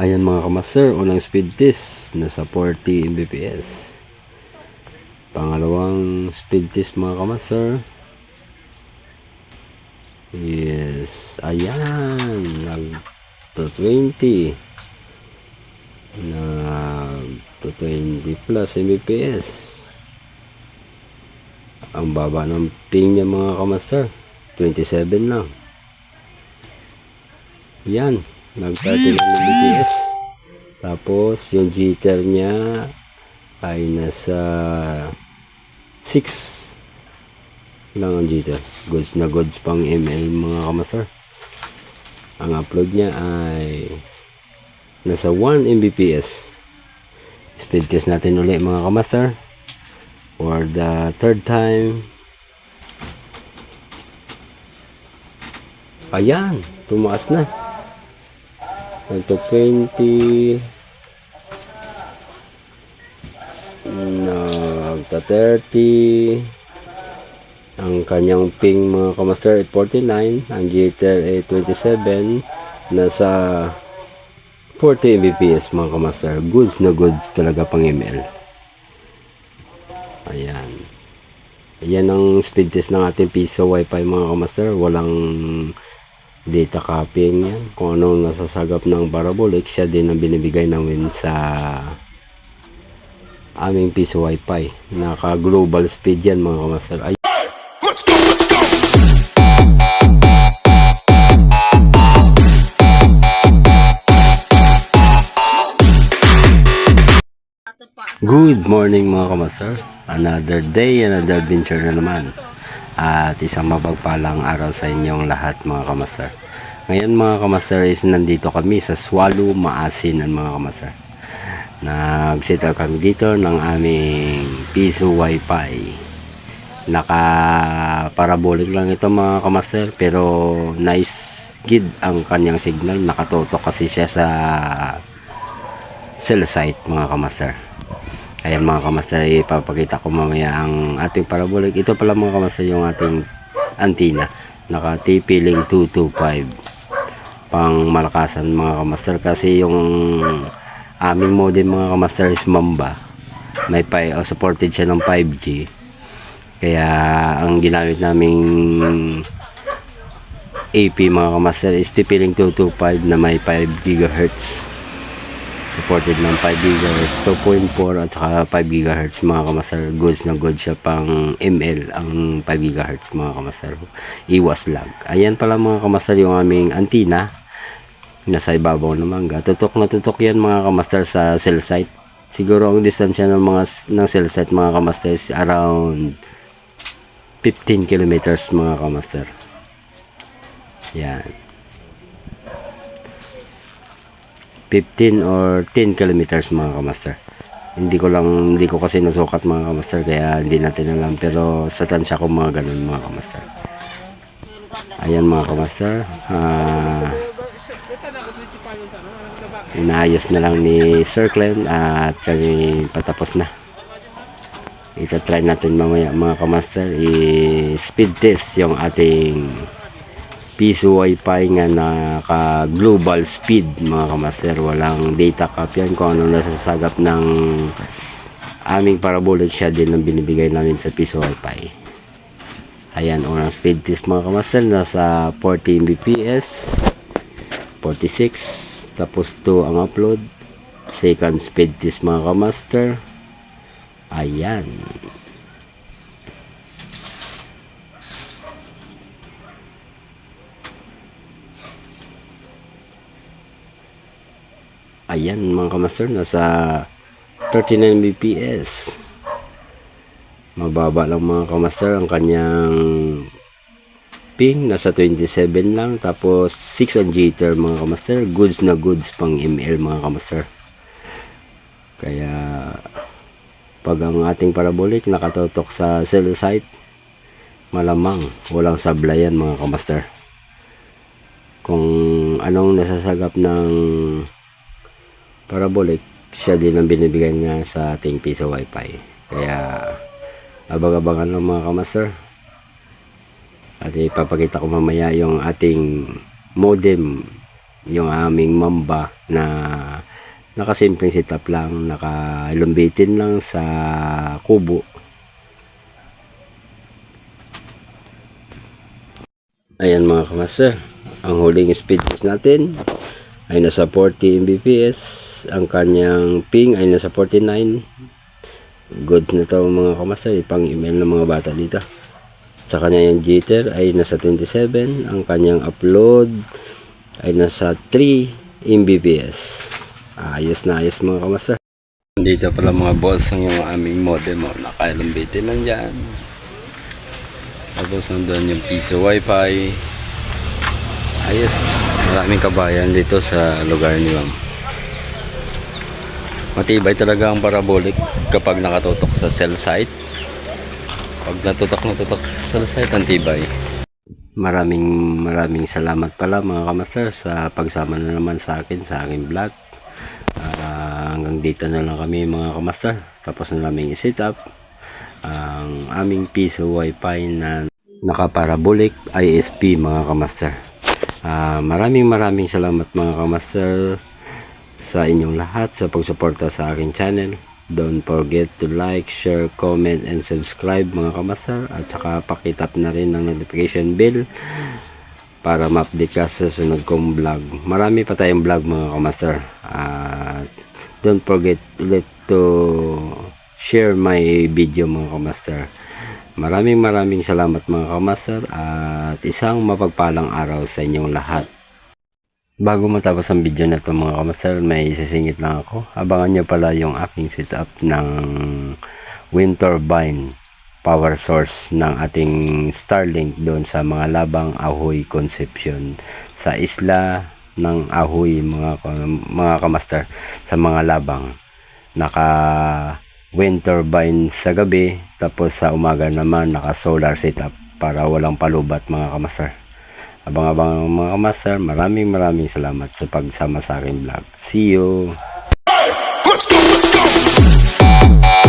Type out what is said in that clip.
Ayan mga kamaster, unang speed test nasa 40 Mbps. Pangalawang speed test mga kamaster. Yes, ayan, nag to 20. Nag to 20 plus Mbps. Ang baba ng ping niya mga kamaster, 27 lang. Yan, nag 30 ng BTS. Tapos, yung jitter niya ay nasa 6 lang ang jitter. Goods na goods pang ML mga kamaster. Ang upload niya ay nasa 1 Mbps. Speed test natin ulit mga kamaster. For the third time. Ayan, tumaas na. Nagto 20. Nagto 30. Ang kanyang ping mga kamaster ay 49. Ang jitter ay 27. Nasa 40 Mbps mga kamaster. Goods na goods talaga pang ML. Ayan. Ayan ang speed test ng ating piso wifi mga kamaster. Walang data copying yan. Kung anong nasasagap ng parabolic, siya din ang binibigay namin sa aming piso wifi. Naka global speed yan mga kamaster. Ay Good morning mga kamaster. Another day, another adventure na naman. At isang mapagpalang araw sa inyong lahat mga kamaster. Ngayon mga kamaster is nandito kami sa Swallow Maasin mga kamaster. Nag-set up kami dito ng aming piso wifi. Naka parabolic lang ito mga kamaster pero nice gid ang kanyang signal. Nakatotok kasi siya sa cell site mga kamaster. Ayan mga kamaster, ipapakita ko mamaya ang ating parabolic. Ito pala mga kamaster yung ating antenna. Naka TP-Link 225. Pang malakasan mga kamaster kasi yung aming modem mga kamaster is Mamba. May pi o supported siya ng 5G. Kaya ang ginamit naming AP mga kamaster is TP-Link 225 na may 5 GHz supported ng 5 GHz 2.4 at saka 5 GHz mga kamaster goods na good siya pang ML ang 5 GHz mga kamaster iwas lag. Ayan pala mga kamaster yung aming antenna nasa ibabaw ng mangga. Tutok na tutok yan mga kamaster sa cell site. Siguro ang distansya ng mga ng cell site mga kamaster is around 15 kilometers mga kamaster yan 15 or 10 kilometers mga kamaster. Hindi ko lang, hindi ko kasi nasukat mga kamaster kaya hindi natin alam pero sa tansya ko mga ganun mga kamaster. Ayan mga kamaster. Ah, inaayos na lang ni Sir Clem at kami patapos na. Ito try natin mamaya mga kamaster i-speed test yung ating piso wifi nga naka global speed mga kamaster. Walang data cap yan kung ano nasasagap ng aming parabolic siya din ang binibigay namin sa piso wifi. Ayan unang speed test mga kamaster nasa 40 mbps 46 tapos 2 ang upload. Second speed test mga kamaster. Ayan Ayan mga kamaster, nasa 39 Mbps. Mababa lang mga kamaster ang kanyang ping, nasa 27 lang. Tapos 6 ang jitter mga kamaster, goods na goods pang ML mga kamaster. Kaya pag ang ating parabolic nakatotok sa cell site, malamang walang sablayan mga kamaster. Kung anong nasasagap ng parabolic, siya din ang binibigay niya sa ating piso wifi. Kaya, abang-abangan ng mga kamaster. At ipapakita ko mamaya yung ating modem yung aming mamba na nakasimpleng setup lang, naka-lumbitin lang sa kubo. Ayan mga kamaster, ang huling speed test natin ay nasa 40 Mbps, ang kanyang ping ay nasa 49. Goods na to mga kamaster, ipang email ng mga bata dito. Sa kanyang jitter ay nasa 27, ang kanyang upload ay nasa 3 Mbps. Ayos na ayos mga kamaster. Dito pala mga boss ang yung aming modem oh. Naka-elongated lang dyan. Tapos nandun yung piso wifi. Ayos. Maraming kabayan dito sa lugar ni ma'am. Matibay talaga ang parabolic kapag nakatutok sa cell site. Pag natutok natutok sa cell site, ang tibay. Maraming maraming salamat pala mga kamaster sa pagsama na naman sa akin sa aking vlog. Ah, hanggang dito na lang kami mga kamaster. Tapos na namin i-set up ang aming piso wifi na nakaparabolic ISP mga kamaster. Ah, maraming maraming salamat mga kamaster sa inyong lahat sa pagsuporta sa aking channel. Don't forget to like, share, comment, and subscribe mga kamaster. At saka pakitap na rin ng notification bell para ma-update ka sa sunod kong vlog. Marami pa tayong vlog mga kamaster. At don't forget ulit to share my video mga kamaster. Maraming maraming salamat mga kamaster at isang mapagpalang araw sa inyong lahat. Bago matapos ang video na ito mga kamaster, may isisingit lang ako. Abangan nyo pala yung aking setup ng wind turbine power source ng ating Starlink doon sa mga labang Ahoy Conception sa isla ng Ahoy mga mga kamaster sa mga labang. Naka wind turbine sa gabi tapos sa umaga naman naka solar setup para walang palubat mga kamaster Abang-abang mga master, maraming maraming salamat sa pagsama sa akin vlog. See you! Let's go! Let's go!